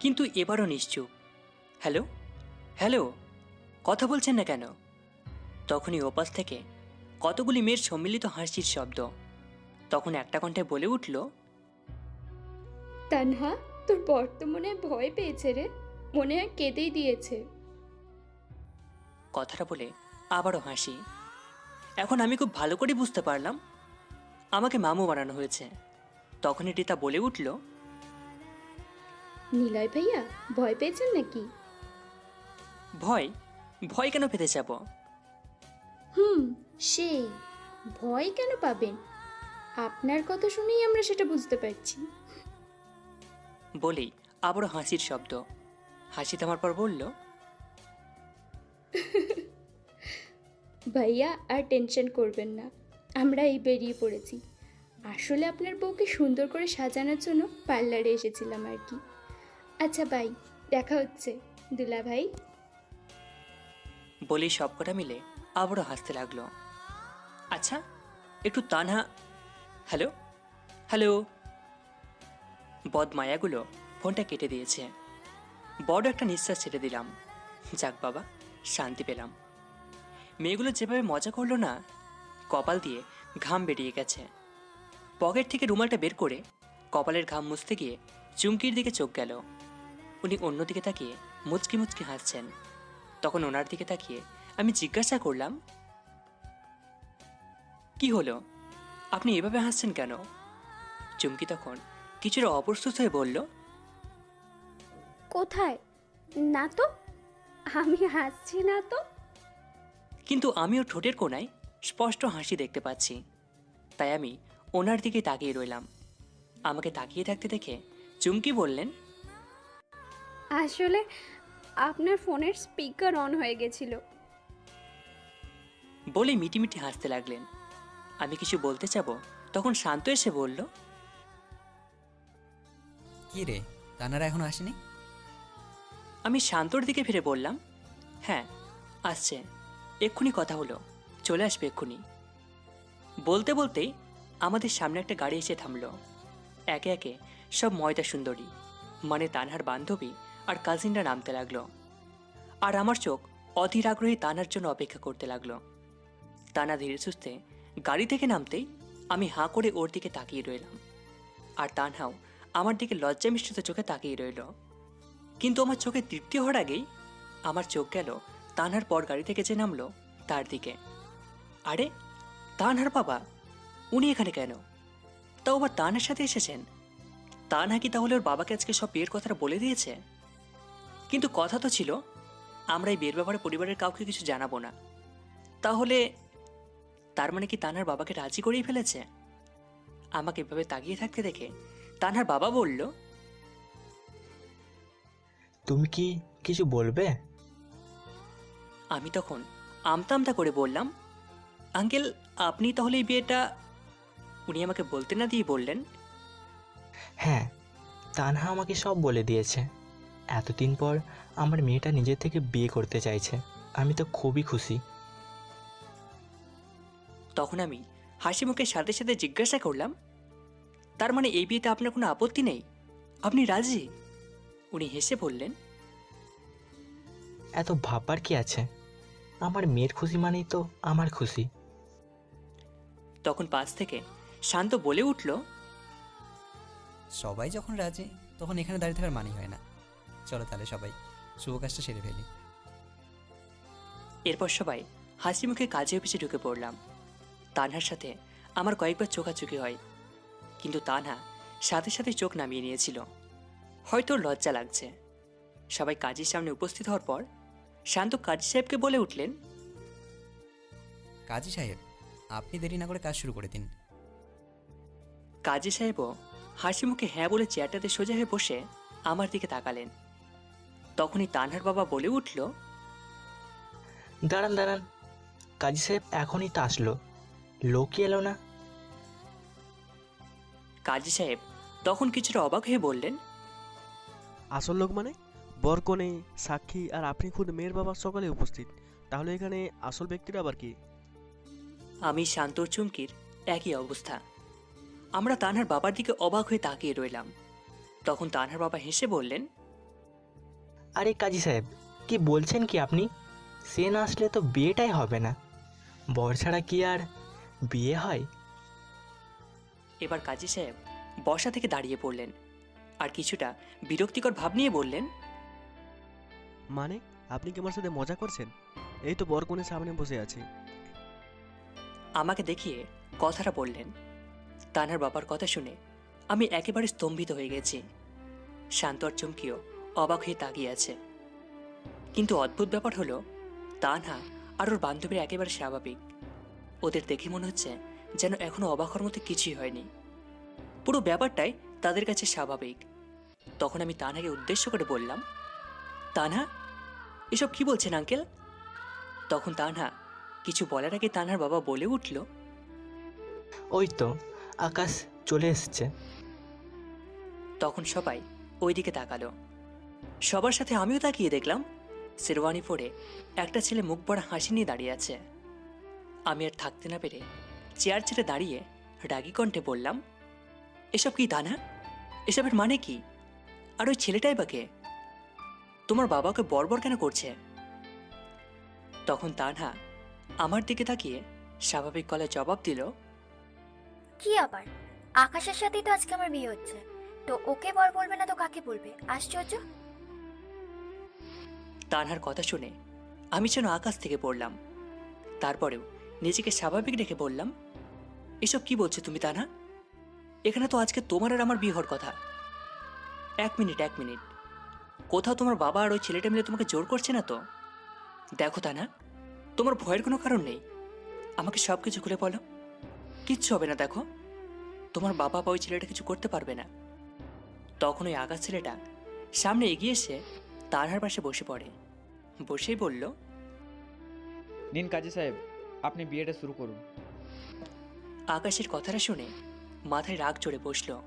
কিন্তু এবারও নিশ্চুপ। হ্যালো? হ্যালো? কথা বলছেন না কেন? তখনই ওপাশ থেকে কতগুলি মেয়ের সম্মিলিত হাসির শব্দ। তখন একটা কণ্ঠে বলে উঠল তানহা তোর বর তো মনে হয় ভয় পেয়েছে রে। মনে হয় কেঁদেই দিয়েছে। কথাটা বলে আবারও হাসি। এখন আমি খুব ভালো করে বুঝতে পারলাম। আমাকে মামু বানানো হয়েছে। তখন তখনই রিতা বলে উঠল নিলয় ভাইয়া ভয় পেয়েছেন নাকি? ভয়? ভয় কেন পেতে যাব? হুম সেই ভয় কেন পাবেন? আপনার কথা শুনেই আমরা সেটা বুঝতে পারছি। বলেই আবারও হাসির শব্দ। হাসি থামার পর বলল। ভাইয়া আর টেনশন করবেন না আমরা এই বেরিয়ে পড়েছি। আসলে আপনার বউকে সুন্দর করে সাজানোর জন্য পার্লারে এসেছিলাম আর কি। আচ্ছা ভাই দেখা হচ্ছে। দুলা ভাই। বলেই সবকটা মিলে আবারও হাসতে লাগল। আচ্ছা একটু তানহা, হ্যালো? হ্যালো? বদমায়াগুলো ফোনটা কেটে দিয়েছে। বড় একটা নিঃশ্বাস ছেড়ে দিলাম। যাক বাবা, শান্তি পেলাম। মেয়েগুলো যেভাবে মজা করল না, কপাল দিয়ে ঘাম বেরিয়ে গেছে। পকেট থেকে রুমালটা বের করে কপালের ঘাম মুছতে গিয়ে চুমকির দিকে চোখ গেল। উনি অন্যদিকে তাকিয়ে মুচকি মুচকি হাসছেন। তখন ওনার দিকে তাকিয়ে আমি জিজ্ঞাসা করলাম কি হলো? আপনি এভাবে হাসছেন কেন? চুমকি তখন কিছুটা অপ্রস্তুত হয়ে বলল কোথায়? না তো আমি হাসছি না তো? কিন্তু আমিও ঠোঁটের কোণায় স্পষ্ট হাসি দেখতে পাচ্ছি। তাই আমি ওনার দিকে তাকিয়ে রইলাম। আমাকে তাকিয়ে থাকতে দেখে চুমকি বললেন আসলে আপনার ফোনের স্পিকার অন হয়ে গেছিল। বলে মিটিমিটি হাসতে লাগলেন। আমি কিছু বলতে যাব তখন শান্ত এসে বলল কি রে তানারা এখনও আসেনি? আমি শান্তর দিকে ফিরে বললাম হ্যাঁ আসছে। এক্ষুনি কথা হলো চলে আসবে এক্ষুনি। বলতে বলতেই আমাদের সামনে একটা গাড়ি এসে থামলো। একে একে সব ময়দা সুন্দরী মানে তানহার বান্ধবী আর কাজিনরা নামতে লাগল। আর আমার চোখ অধীর আগ্রহী তানার জন্য অপেক্ষা করতে লাগল। তানা ধীরে সুস্থে গাড়ি থেকে নামতেই আমি হাঁ করে ওর দিকে তাকিয়ে রইলাম। আর তানহাও আমার দিকে লজ্জা মিশ্রিত চোখে তাকিয়ে রইল। কিন্তু আমার চোখে তৃপ্তি হওয়ার আগেই আমার চোখ গেল তানহার পর গাড়ি থেকে যে নামলো তার দিকে। আরে, তানহার বাবা, উনি এখানে কেন? তাও আবার তানহার সাথে এসেছেন? তা নাকি তাহলে ওর বাবাকে আজকে সব বিয়ের কথাটা বলে দিয়েছে? কিন্তু কথা তো ছিল আমরা এই বিয়ের ব্যাপারে পরিবারের কাউকে কিছু জানাব না। তাহলে তার মানে কি তানহার বাবাকে রাজি করেই ফেলেছে? আমাকে এভাবে তাকিয়ে থাকতে দেখে তানহার বাবা বলল তুমি কি কিছু বলবে? আমি তখন আমতা আমতা করে বললাম আঙ্কেল আপনি তাহলে এই বিয়েটা উনি আমাকে বলতে না দিয়ে বললেন? হ্যাঁ তানহা আমাকে সব বলে দিয়েছে। এতদিন পর আমার মেয়েটা নিজের থেকে বিয়ে করতে চাইছে। আমি তো খুবই খুশি। তখন আমি হাসি মুখের সাথে সাথে জিজ্ঞাসা করলাম তার মানে এই বিয়েতে আপনার কোনো আপত্তি নেই? আপনি রাজি? উনি হেসে বললেন এত ভাববার কি আছে? আমার মেয়ের খুশি মানেই তো আমার খুশি। তখন পাশ থেকে শান্ত বলে উঠল সবাই যখন রাজি তখন এখানে দাঁড়িয়ে থাকার মানি হয় না। চলো তাহলে সবাই। শুভ কাজটা সেরে ফেলি। এরপর সবাই হাসি মুখে কাজে অফিসে ঢুকে পড়লাম। তানহার সাথে আমার কয়েকবার চোখাচোখি হয়। কিন্তু তানহা সাথে সাথে চোখ নামিয়ে নিয়েছিল। হয়তো লজ্জা লাগছে। সবাই কাজীর সামনে উপস্থিত হওয়ার পর শান্ত কাজী সাহেবকে বলে উঠলেন কাজী সাহেব আপনি দেরি না করে কাজ শুরু করে দিন। কাজী সাহেবও হাসি মুখে হ্যাঁ বলে চেয়ারটাতে সোজা হয়ে বসে আমার দিকে তাকালেন। তখনই তানহার বাবা বলে উঠল দাঁড়ান দাঁড়ান। কাজী সাহেব এখনই তো আসলো। লোকই এলো না। কাজী সাহেব তখন কিছুটা অবাক হয়ে বললেন আসল লোক মানে? বরকনে সাক্ষী আর আপনি খুদ মেয়ের বাবা সকলে উপস্থিত। তাহলে এখানে আসল ব্যক্তিরা আবার কি? আমি শান্তর চুমকির একই অবস্থা। আমরা তানহার বাবার দিকে অবাক হয়ে তাকিয়ে রইলাম। তখন তানহার বাবা হেসে বললেন আরে কাজী সাহেব কি বলছেন কি আপনি? সে না আসলে তো বিয়েটাই হবে না। বর ছাড়া কি আর বিয়ে হয়? এবার কাজী সাহেব বসা থেকে দাঁড়িয়ে পড়লেন। আর কিছুটা বিরক্তিকর ভাব নিয়ে বললেন মানে আপনি কি আমার সাথে মজা করছেন? এই তো বরকনের সামনে বসে আছি। আমাকে দেখিয়ে কথাটা বললেন। তানহার বাবার কথা শুনে আমি একেবারে স্তম্ভিত হয়ে গেছি। শান্ত আর চমকিও অবাক হয়ে তাকিয়ে আছে। কিন্তু অদ্ভুত ব্যাপার হলো তানহা আর ওর বান্ধবীরা একেবারে স্বাভাবিক। ওদের দেখে মনে হচ্ছে যেন এখনও অবাক হওয়ার মতো কিছুই হয়নি। পুরো ব্যাপারটাই তাদের কাছে স্বাভাবিক। তখন আমি তানহাকে উদ্দেশ্য করে বললাম তানহা এসব কি বলছেন আঙ্কেল? তখন তানহা কিছু বলার আগে তানহার বাবা বলে উঠল ওই তো আকাশ চলে এসছে। তখন সবাই ওইদিকে তাকালো। সবার সাথে আমিও তাকিয়ে দেখলাম শেরওয়ানি পরে একটা ছেলে মুখ ভরা হাসি নিয়ে দাঁড়িয়ে আছে। আমি আর থাকতে না পেরে চেয়ার ছেড়ে দাঁড়িয়ে রাগী কণ্ঠে বললাম, এসব কি দানা? এসবের মানে কি? আর ওই ছেলেটাই বা কে? তোমার বাবাকে বর্বর কেন করছে? তখন তানহা আমার দিকে তাকিয়ে স্বাভাবিক গলায় জবাব দিল, কি আবার? আকাশের সাথেই তো আজকে আমার বিয়ে হচ্ছে। তো ওকে বর বলবে না তো কাকে বলবে? আশ্চর্য! তানহার কথা শুনে আমি যেন আকাশ থেকে পড়লাম। তারপরেও নিজেকে স্বাভাবিক রেখে বললাম, এসব কি বলছো তুমি, তানহা? এখানে তো আজকে তোমার আর আমার বিয়ে হওয়ার কথা। এক মিনিট এক মিনিট। কোথাও তোমার বাবা আর ওই ছেলেটা মিলে তোমাকে জোর করছে না তো? দেখো তানা তোমার ভয়ের কোনো কারণ নেই। আমাকে সব কিছু খুলে বলো। কিচ্ছু হবে না, দেখো। তোমার বাবা বা ওই ছেলেটা কিছু করতে পারবে না। তখন ওই আকাশ ছেলেটা সামনে এগিয়ে এসে তানহার পাশে বসে পড়ে। বসেই বলল নিন কাজী সাহেব আপনি বিয়েটা শুরু করুন। আকাশের কথাটা শুনে মাথায় রাগ চড়ে বসল।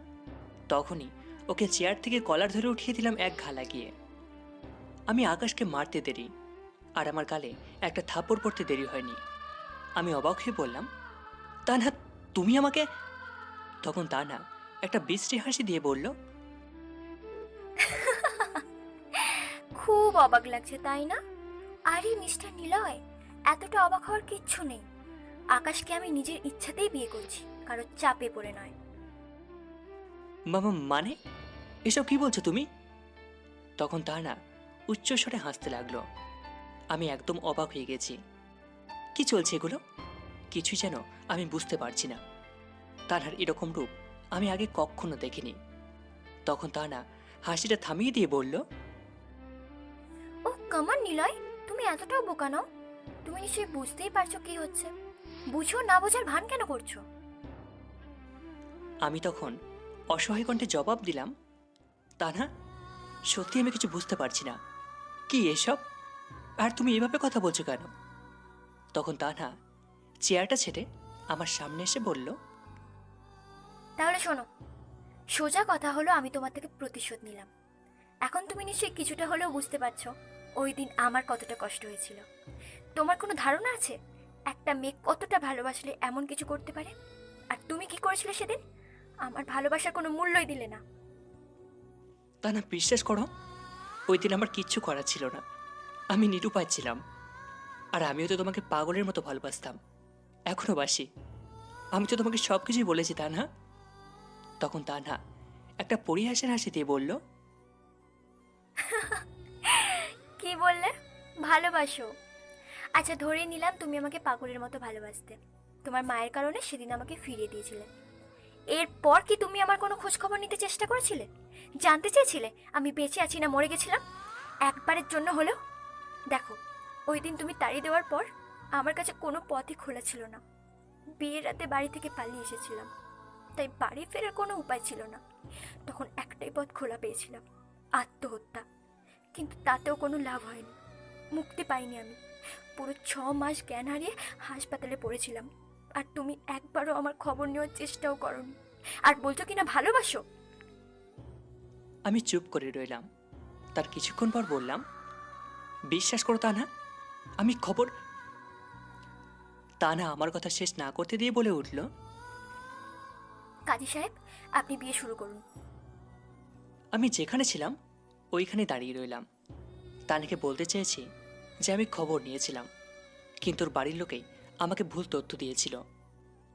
তখনই ওকে চেয়ার থেকে কলার ধরে উঠিয়ে দিলাম এক ঘা লাগিয়ে। আমি আকাশকে মারতে দেরি আর আমার গালে একটা থাপ্পড় পড়তে দেরি হয়নি। আমি অবাক হয়ে বললাম তা না তুমি আমাকে? তখন তা না একটা বিশ্রী হাসি দিয়ে বলল খুব অবাক লাগছে, তাই না? আরে, মিস্টার নিলয়, এতটা অবাক হওয়ার কিচ্ছু নেই। আকাশকে আমি নিজের ইচ্ছাতেই বিয়ে করছি, কারও চাপে পড়ে নয়। মামা মানে? এসব কি বলছো তুমি? তখন তা না, উচ্চস্বরে হাসতে লাগল। আমি একদম অবাক হয়ে গেছি। কি চলছে এগুলো? কিছুই যেন আমি বুঝতে পারছি না। তার এরকম রূপ আমি আগে কখনো দেখিনি। তখন তা না হাসিটা থামিয়ে দিয়ে বলল কামান নিলয় তুমি এতটাও বোকা নাও। তুমি নিশ্চয়ই বুঝতেই পারছ কি হচ্ছে। বুঝো না বোঝার ভান কেন করছ? আমি তখন অসহায় কণ্ঠে জবাব দিলাম তা না সত্যি আমি কিছু বুঝতে পারছি না। কি এসব? আর তুমি এভাবে কথা বলছো কেন? তখন তা না চেয়ারটা ছেড়ে আমার সামনে এসে বলল তাহলে শোনো সোজা কথা হলো আমি তোমার থেকে প্রতিশোধ নিলাম। এখন তুমি নিশ্চয়ই কিছুটা হলেও বুঝতে পারছ। ওই দিন আমার কতটা কষ্ট হয়েছিল। তোমার কোনো ধারণা আছে? একটা মেয়ে কতটা ভালোবাসলে এমন কিছু করতে পারে? আর তুমি কি করেছিলে সেদিন? আমার ভালোবাসার কোনো মূল্যই দিলে না। তা না, বিশ্বাস করো, ওই দিন আমার কিচ্ছু করার ছিল না। আমি নিরুপায় ছিলাম। আর আমিও তো তোমাকে পাগলের মতো ভালোবাসতাম। এখনও বাসি। আমি তো তোমাকে সব কিছুই বলেছি, তা না? তখন তা না, একটা পরিহাসের হাসি দিয়ে বলল বললে? ভালোবাসো। আচ্ছা ধরে নিলাম তুমি আমাকে পাগলের মতো ভালোবাসতে। তোমার মায়ের কারণে সেদিন আমাকে ফিরিয়ে দিয়েছিলে। এরপর কি তুমি আমার কোনো খোঁজখবর নিতে চেষ্টা করেছিলে? জানতে চেয়েছিলে? আমি বেঁচে আছি না মরে গেছিলাম? একবারের জন্য হলেও? দেখো, ওই দিন তুমি তাড়িয়ে দেওয়ার পর আমার কাছে কোনো পথই খোলা ছিল না। বিয়ের রাতে বাড়ি থেকে পালিয়ে এসেছিলাম। তাই বাড়ি ফেরার কোনো উপায় ছিল না। তখন একটাই পথ খোলা পেয়েছিলাম, আত্মহত্যা। কিন্তু তাতেও কোনো লাভ হয়নি। মুক্তি পাইনি আমি। পুরো ছ মাস জ্ঞান হারিয়ে হাসপাতালে পড়েছিলাম। আর তুমি একবারও আমার খবর নেওয়ার চেষ্টাও করনি। আর বলছো কিনা ভালোবাসো? আমি চুপ করে রইলাম। তার কিছুক্ষণ পর বললাম বিশ্বাস করো তা না আমি খবর তা না আমার কথা শেষ না করতে দিয়ে বলে উঠল কাজী সাহেব আপনি বিয়ে শুরু করুন। আমি যেখানে ছিলাম ওইখানে দাঁড়িয়ে রইলাম। তানাকে বলতে চেয়েছি যে আমি খবর নিয়েছিলাম, কিন্তু ওর বাড়ির লোকেই আমাকে ভুল তথ্য দিয়েছিল।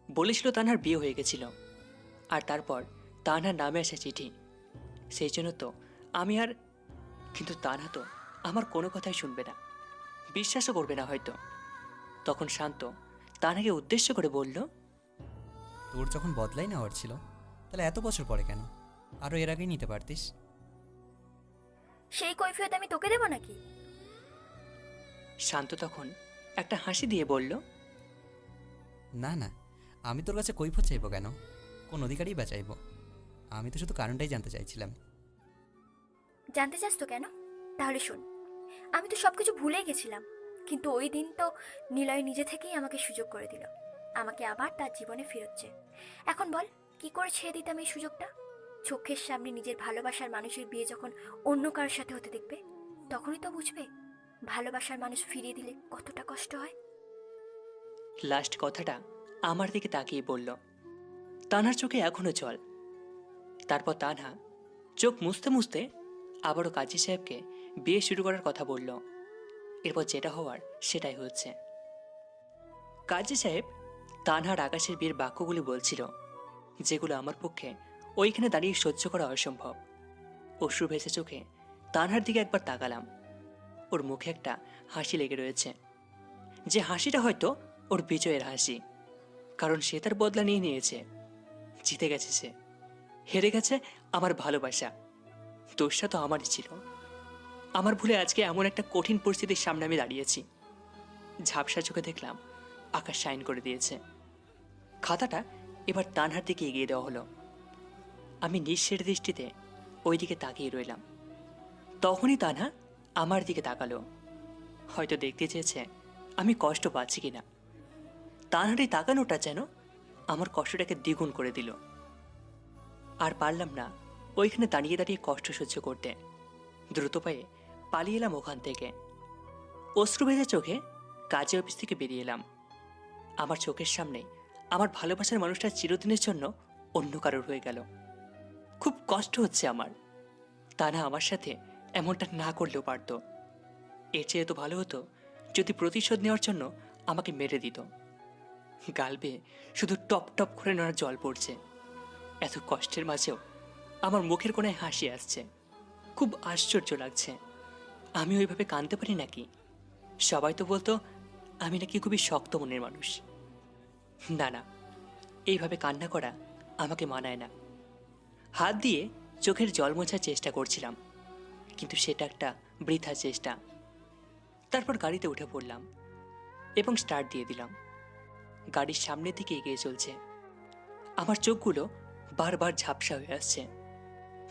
বলেছিল তানহার বিয়ে হয়ে গেছিল, আর তারপর তানহার নামে আসে চিঠি। সেই জন্য তো আমি আর, কিন্তু তানহা তো আমার কোনো কথাই শুনবে না, বিশ্বাসও করবে না হয়তো। তখন শান্ত তানহাকে উদ্দেশ্য করে বলল, তোর যখন বদলাই নেওয়ার ছিল, তাহলে এত বছর পরে কেন? আরও এর আগেই নিতে পারতিস? সেই কৈফিয়ত আমি তোকে দেবো নাকি? শান্ত তখন একটা হাসি দিয়ে বলল না না আমি তোর কাছে কৈফত চাইব কেন? কোন অধিকারই বা চাইব? আমি তো শুধু কারণটাই জানতে চাইছিলাম। জানতে চাস তো কেন? তাহলে শোন আমি তো সব কিছু ভুলেই গেছিলাম কিন্তু ওই দিন তো নিলয় নিজে থেকেই আমাকে সুযোগ করে দিল। আমাকে আবার তার জীবনে ফেরোচ্ছে এখন বল কি করে ছেড়ে দিতাম এই সুযোগটা? চোখের সামনে নিজের ভালোবাসার মানুষের বিয়ে যখন অন্য কারোর সাথে হতে দেখবে, তখনই তো বুঝবে ভালোবাসার মানুষ ফিরিয়ে দিলে কতটা কষ্ট হয়। লাস্ট কথাটা আমার দিকে তাকিয়ে বলল, তানহার চোখে এখনও জল। তারপর তানহা চোখ মুছতে মুছতে আবারও কাজী সাহেবকে বিয়ে শুরু করার কথা বলল। এরপর যেটা হওয়ার সেটাই হচ্ছে। কাজী সাহেব তানহার আকাশের বিয়ের বাক্যগুলি বলছিল, যেগুলো আমার পক্ষে ওইখানে দাঁড়িয়ে সহ্য করা অসম্ভব। অশ্রু ভেসে চোখে তানহার দিকে একবার তাকালাম। ওর মুখে একটা হাসি লেগে রয়েছে। যে হাসিটা হয়তো ওর বিজয়ের হাসি, কারণ সে তার বদলা নিয়ে নিয়েছে। জিতে গেছে সে। হেরে গেছে আমার ভালোবাসা। দোষটা তো আমারই ছিল। আমার ভুলে আজকে এমন একটা কঠিন পরিস্থিতির সামনে আমি দাঁড়িয়েছি। ঝাপসা চোখে দেখলাম আকাশ সাইন করে দিয়েছে। খাতাটা এবার তানহার দিকে এগিয়ে দেওয়া হলো। আমি নিঃশ্বের দৃষ্টিতে ওই দিকে তাকিয়ে রইলাম। তখনই তানহা আমার দিকে তাকালো। হয়তো দেখতে চেয়েছে আমি কষ্ট পাচ্ছি কিনা। তানহার এই তাকানোটা যেন আমার কষ্টটাকে দ্বিগুণ করে দিল। আর পারলাম না ওইখানে দাঁড়িয়ে দাঁড়িয়ে কষ্ট সহ্য করতে। দ্রুত পায়ে পালিয়ে এলাম ওখান থেকে। অশ্রু ভেজা চোখে কাজে অফিস থেকে বেরিয়ে এলাম। আমার চোখের সামনে আমার ভালোবাসার মানুষটা চিরদিনের জন্য অন্য কারোর হয়ে গেল। খুব কষ্ট হচ্ছে আমার। তা না আমার সাথে এমনটা না করলেও পারতো। এর চেয়ে তো ভালো হতো যদি প্রতিশোধ নেওয়ার জন্য আমাকে মেরে দিত। গালবে শুধু টপ টপ করে নেওয়ার জল পড়ছে। এত কষ্টের মাঝেও আমার মুখের কোনায় হাসি আসছে। খুব আশ্চর্য লাগছে। আমি ওইভাবে কাঁদতে পারি নাকি? সবাই তো বলতো আমি নাকি খুবই শক্ত মনের মানুষ। না না, এইভাবে কান্না করা আমাকে মানায় না। হাত দিয়ে চোখের জল মোছার চেষ্টা করছিলাম, কিন্তু সেটা একটা বৃথা চেষ্টা। তারপর গাড়িতে উঠে পড়লাম এবং স্টার্ট দিয়ে দিলাম। গাড়ির সামনের দিকে এগিয়ে চলছে। আমার চোখগুলো বারবার ঝাপসা হয়ে আসছে।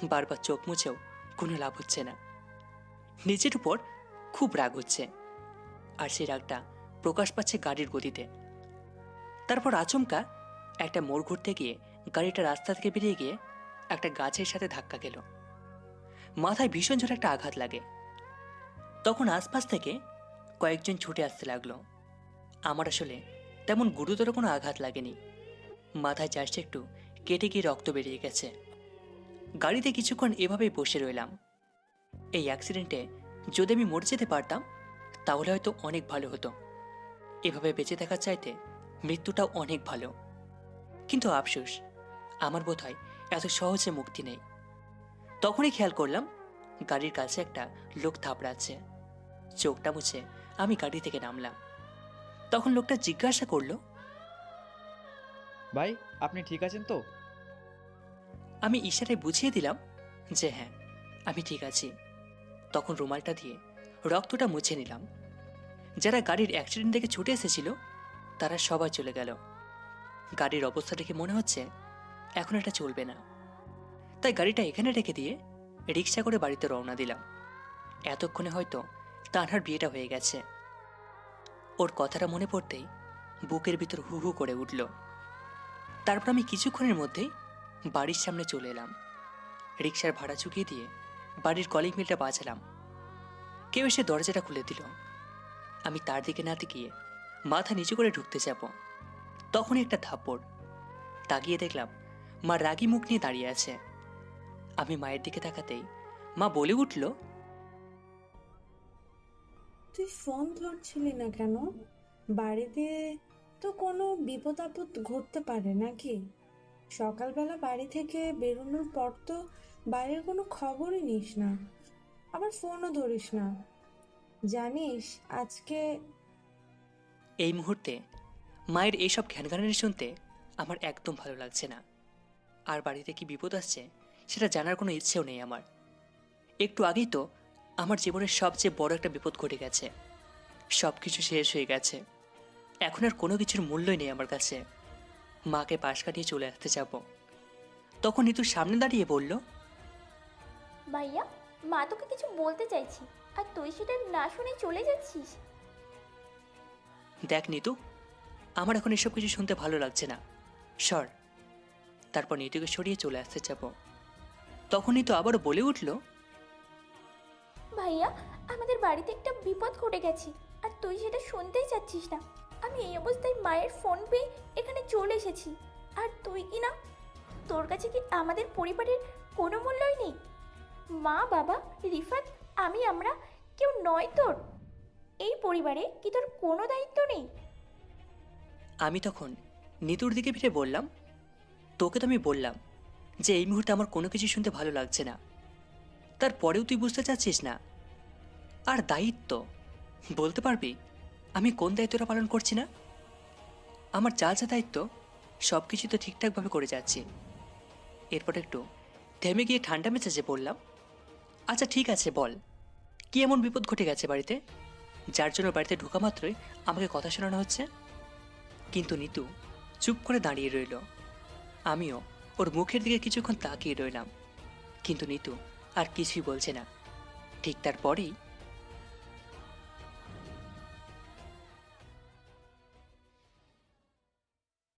বারবার চোখ মুছেও কোনো লাভ হচ্ছে না। নিজের উপর খুব রাগ হচ্ছে। আর সেই রাগটা প্রকাশ পাচ্ছে গাড়ির গতিতে। তারপর আচমকা একটা মোড় ঘুরতে গিয়ে গাড়িটা রাস্তা থেকে বেরিয়ে গিয়ে একটা গাছের সাথে ধাক্কা গেল। মাথায় ভীষণ জোরে একটা আঘাত লাগে। তখন আশপাশ থেকে কয়েকজন ছুটে আসতে লাগল। আমার আসলে তেমন গুরুতর কোনো আঘাত লাগেনি। মাথায় চাষটা একটু কেটে গিয়ে রক্ত বেরিয়ে গেছে। গাড়িতে কিছুক্ষণ এভাবেই বসে রইলাম। এই অ্যাক্সিডেন্টে যদি আমি মরে যেতে পারতাম, তাহলে হয়তো অনেক ভালো হতো। এভাবে বেঁচে থাকার চাইতে মৃত্যুটাও অনেক ভালো। কিন্তু আফসোস, আমার বোধ হয় এত সহজে মুক্তি নেই। তখনই খেয়াল করলাম গাড়ির কাছে একটা লোক থাপড়াচ্ছে চোখটা মুছে আমি গাড়ি থেকে নামলাম। তখন লোকটা জিজ্ঞাসা করল ভাই আপনি ঠিক আছেন তো? আমি ইশারায় বুঝিয়ে দিলাম যে হ্যাঁ আমি ঠিক আছি। তখন রুমালটা দিয়ে রক্তটা মুছে নিলাম। যারা গাড়ির অ্যাক্সিডেন্ট থেকে ছুটে এসেছিল তারা সবাই চলে গেল। গাড়ির অবস্থা দেখে মনে হচ্ছে এখন এটা চলবে না। তাই গাড়িটা এখানে রেখে দিয়ে রিক্সা করে বাড়িতে রওনা দিলাম। এতক্ষণে হয়তো তানহার বিয়েটা হয়ে গেছে। ওর কথাটা মনে পড়তেই বুকের ভিতর হু হু করে উঠল। তারপর আমি কিছুক্ষণের মধ্যেই বাড়ির সামনে চলে এলাম। রিক্সার ভাড়া চুকিয়ে দিয়ে বাড়ির কলিং মিলটা বাজালাম। কেউ এসে দরজাটা খুলে দিল। আমি তার দিকে না গিয়ে মাথা নিচু করে ঢুকতে যাব। তখনই একটা থাপ্পড়। তাকিয়ে দেখলাম মা রাগি মুখ নিয়ে দাঁড়িয়ে আছে। আমি মায়ের দিকে তাকাতেই মা বলে উঠল তুই ফোন ধরছিলি না কেন? বাড়িতে তো কোনো বিপদ আপদ ঘটতে পারে নাকি? সকালবেলা বাড়ি থেকে বেরোনোর পর তো বাইরের কোনো খবরই নিস না। আবার ফোনও ধরিস না। জানিস আজকে এই মুহূর্তে মায়ের এইসব ঘ্যানঘানানি শুনতে আমার একদম ভালো লাগছে না। আর বাড়িতে কি বিপদ আসছে সেটা জানার কোনো ইচ্ছেও নেই আমার। একটু আগেই তো আমার জীবনের সবচেয়ে বড় একটা বিপদ ঘটে গেছে। সব কিছু শেষ হয়ে গেছে। এখন আর কোনো কিছুর মূল্যই নেই আমার কাছে। মাকে পাশ কাটিয়ে চলে আসতে যাব। তখন নিতুর সামনে দাঁড়িয়ে বলল ভাইয়া মা তোকে কিছু বলতে চাইছি আর তুই সেটা না শুনে চলে যাচ্ছিস? দেখ নিতু আমার এখন এসব কিছু শুনতে ভালো লাগছে না। সর তারপর নিতুকে সরিয়ে চলে আসতে যাব তখনই তো আবার বলে উঠল ভাইয়া আমাদের বাড়িতে একটা বিপদ ঘটে গেছে আর তুই সেটা শুনতেই চাচ্ছিস না। আমি এই অবস্থায় মায়ের ফোন পেয়ে এখানে চলে এসেছি আর তুই কি না? তোর কাছে কি আমাদের পরিবারের কোনো মূল্যই নেই? মা বাবা রিফাত আমি আমরা কেউ নয় তোর। এই পরিবারে কি তোর কোনো দায়িত্ব নেই? আমি তখন নিতুর দিকে ফিরে বললাম তোকে তো আমি বললাম যে এই মুহূর্তে আমার কোনো কিছু শুনতে ভালো লাগছে না। তারপরেও তুই বুঝতে চাচ্ছিস না। আর দায়িত্ব, বলতে পারবি? আমি কোন দায়িত্বটা পালন করছি না? আমার যা যা দায়িত্ব সব কিছু তো ঠিকঠাকভাবে করে যাচ্ছি। এরপর একটু থেমে গিয়ে ঠান্ডা মেজাজে বললাম আচ্ছা ঠিক আছে, বল। কি এমন বিপদ ঘটে গেছে বাড়িতে? যার জন্য বাড়িতে ঢোকা মাত্রই আমাকে কথা শোনানো হচ্ছে? কিন্তু নিতু চুপ করে দাঁড়িয়ে রইল। আমিও। ওর মুখের দিকে কিছুক্ষণ তাকিয়ে রইলাম। কিন্তু নিতু আর কিছুই বলছে না। ঠিক তারপরেই